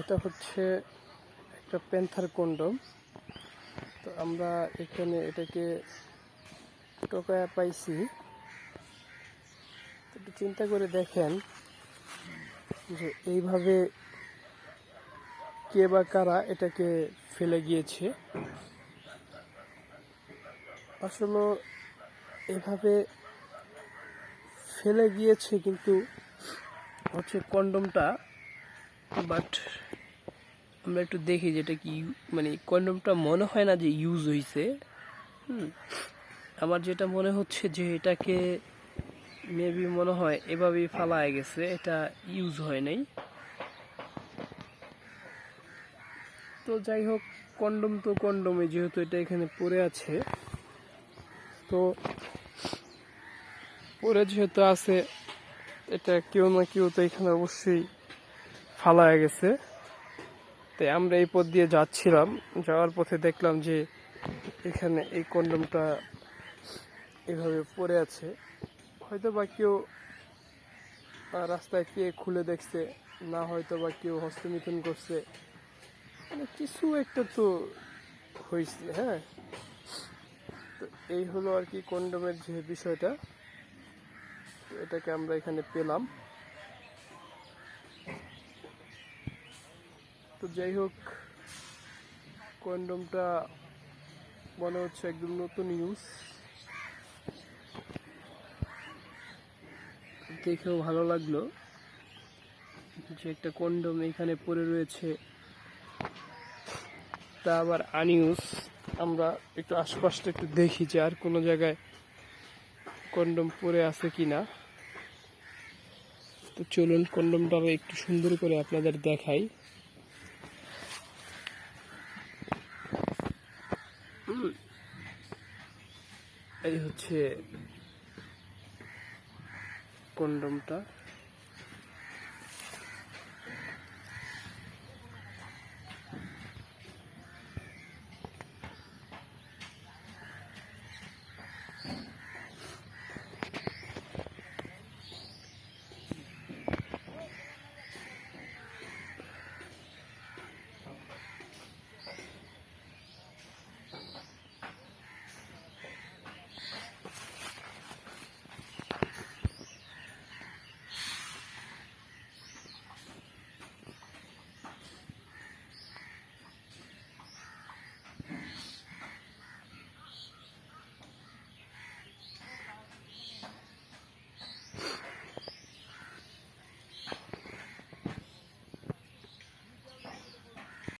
এটা হচ্ছে একটা প্যান্থার কন্ডম। তো আমরা এখানে এটাকে টোকায় পাইছি। একটু চিন্তা করে দেখেন যে এইভাবে কে বা কারা এটাকে ফেলে গিয়েছে। আসলে এভাবে ফেলে গিয়েছে কিন্তু হচ্ছে কন্ডমটা বাট আমরা একটু দেখি যেটা কি মানে কন্ডমটা মনে হয় না যে ইউজ হয়েছে হুম। আমার যেটা মনে হচ্ছে যে এটাকে মেবি মনে হয় এভাবেই ফালায় গেছে, এটা ইউজ হয় নাই। তো যাই হোক, কন্ডম তো কন্ডমে যেহেতু এটা এখানে পড়ে আছে, তো পরে যেহেতু আছে, এটা কেউ না কেউ তো এখানে অবশ্যই ফালায় গেছে। তাই আমরা এই পথ দিয়ে যাচ্ছিলাম। যাওয়ার পথে দেখলাম যে এখানে এই কন্ডমটা এভাবে পড়ে আছে। হয়তো বা কেউ রাস্তায় কে খুলে দেখছে, না হয়তো বা কেউ হস্তমিথুন করছে। মানে কিছু একটা তো হয়েছে হ্যাঁ। তো এই হলো আর কি কন্ডমের যে বিষয়টা। এটাকে আমরা এখানে পেলাম। তো যাই হোক, কন্ডমটা মনে হচ্ছে একদম নতুন ইউজ দেখেও ভালো লাগল যে একটা কন্ডম এখানে পড়ে রয়েছে। তা আবার আনইউজ আমরা একটু আশপাশটা একটু দেখি যে আর কোনো জায়গায় কন্ডম পরে আছে কি না তো চলুন কন্ডমটা একটু সুন্দর করে আপনাদের দেখাই। এই হচ্ছে কন্ডমটা